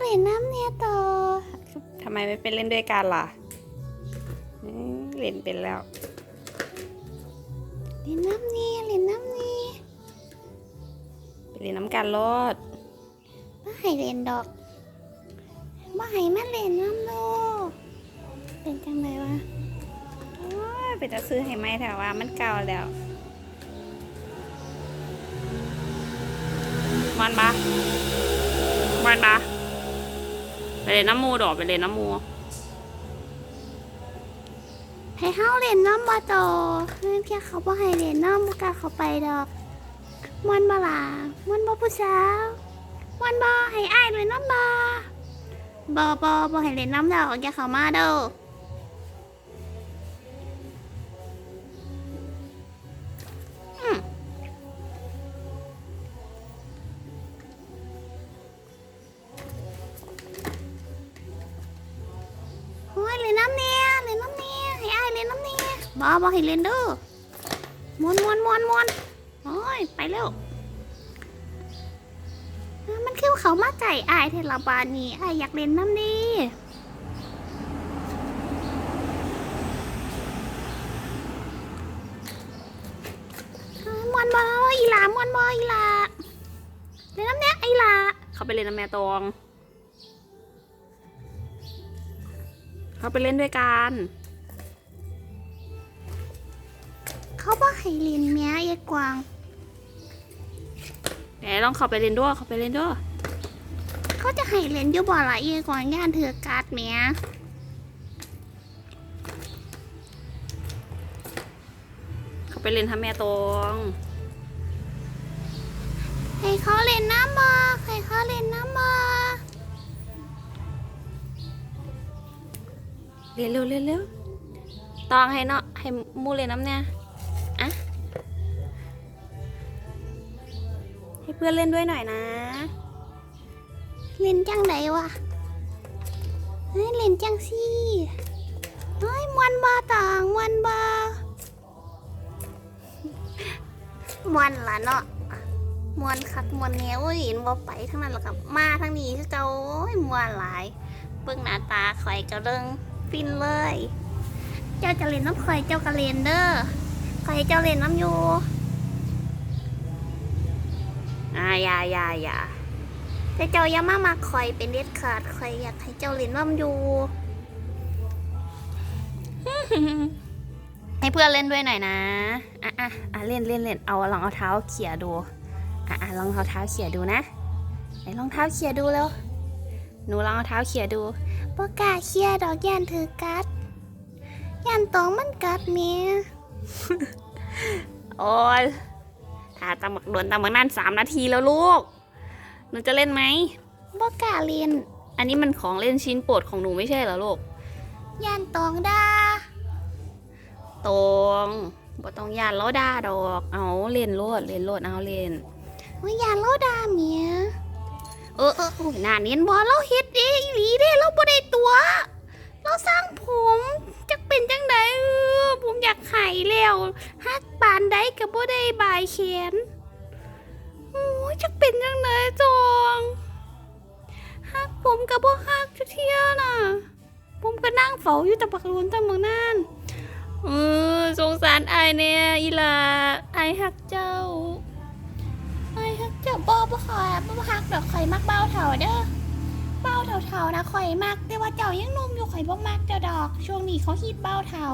เล่นน้ำเนี่ยต่อทำไมไม่เป็นเล่นด้วยกันล่ะอืมเล่นเป็นแล้วเล่นน้ำเนี่ยเล่นน้ำเนี่ยไปเล่นน้ำกันรอดบ่ให้เล่นดอกบ่ให้มาเล่นน้ำโลกเป็นจังไดวะโอ้ยไปจะซื้อให้ไหมแต่ว่ามันเก่าแล้วมันปะมันปะ ไปเลยนน้ำมูดอกไปเลยนน้ำมูให้เฮาเรียนน้ำบ่ต่อเพียเขาบ่ให้เล่นน้ำกล้าเขาไปดอกมวนบ่ล่ะมวนบ่ผู้สาวมวนบ่ให้อ้ายเลยนน้ำบ่บ่บ่บ่ให้เรียนน้ำดอกอย่าเข้ามาเด้อ บ่บ่ให้เล่นเด้อมวนมวนมวนมวนโอ้ย ไปเร็ว มันคือเขามาใจอายเทละบานี่อายอยากเล่นน้ำนี่มวนบออีหลามวนบออีหลาเล่นน้ำเนี่ยอีหลาเขาไปเล่นน้ำแม่ตองเขาไปเล่นด้วยกัน เขาบ่ให้เล่นเมียเอกวางไหนลองเขาไปเล่นด้วยเขาไปเล่นด้วยเขาจะให้เล่นอยู่บ่ละเอกวางย่านเถือการ์ดเมียเขาไปเล่นทำแม่ตองให้เขาเล่นน้ำบ่ให้เขาเล่นน้ำบ่เล่นเร็วเล่นเร็วตองให้เนาะให้มูเล่นน้ำเนี่ย เพื่อนเล่นด้วยหน่อยนะ เล่นจังไดวะเฮ้ยเล่นจังสิเฮ้ยมวนบ่ต่างมวนบ่มวนละเนาะมวนคักมวนแนวโอ้ยเห็นบ่ไปทั้งนั้นหรอกกับมาทั้งนี้คือเก่าโอ้ยมวนหลายเบิ่งหน้าตาข่อยก็เริงฟินเลย เจ้าจะเล่นน้ำข่อยเจ้าก็เล่นเด้อข่อยให้เจ้าเล่นน้ำอยู่าอย่าอย่าอย่าแต่เจ้าอย่ามามาคอยเป็นเด็ดขาดคอยอยากให้เจ้าเล่นน้ำอยู่ ให้เพื่อนเล่นด้วยหน่อยนะอะอะอะเล่นเล่นเล่นเอาลองเอาเท้าเขี่ยดูอะอะลองเอาเท้าเขี่ยดูนะไหนลองเท้าเขี่ยดูแล้วหนูลองเอาเท้าเขี่ยดูปกล้าเคลียร์ดอกย่านถือกัดย่านตองมันกัดเมียโอ้ย ถ้าตำบักโดนตำบักนั่นสามนาทีแล้วลูก หนูจะเล่นไหมปกล้าเรียนอันนี้มันของเล่นชิ้นโปรดของหนูไม่ใช่เหรอลูกย่านตองด่าตรงบ่ต้องยานล้อด่าดอก เอาเล่นโลดเล่นโลดเอาเล่นว่าย่านเราด่าเมียเออเออโอ้ยน่าเนียนบอเราเฮ็ดเองอีหลีเด้เราบ่ได้ตัว เราสร้างผมจักเป็นจังได แล้วฮักปานใดก็บ่ได้บายแขนโอ้ยจักเป็นจังไดจองฮักผมก็บ่ฮักจักเที่ยน่ะ ผมก็นั่งเฝ้าอยู่แต่ปักรุนตั้งเมืองนั่นเออสงสารไอายเนี่ยอีลาไอายหักเจ้าไอฮักเจ้าบอบ่ขอยบ่ฮักดอกข่อยมักเบ้าเถาเด้อเบ้าเถาๆนะข่อยมักแต่ว่าเจ้ายังนุ่มอยู่ข่อยบ่มักเจ้าดอก ช่วงนี้เขาฮิตเบ้าเถา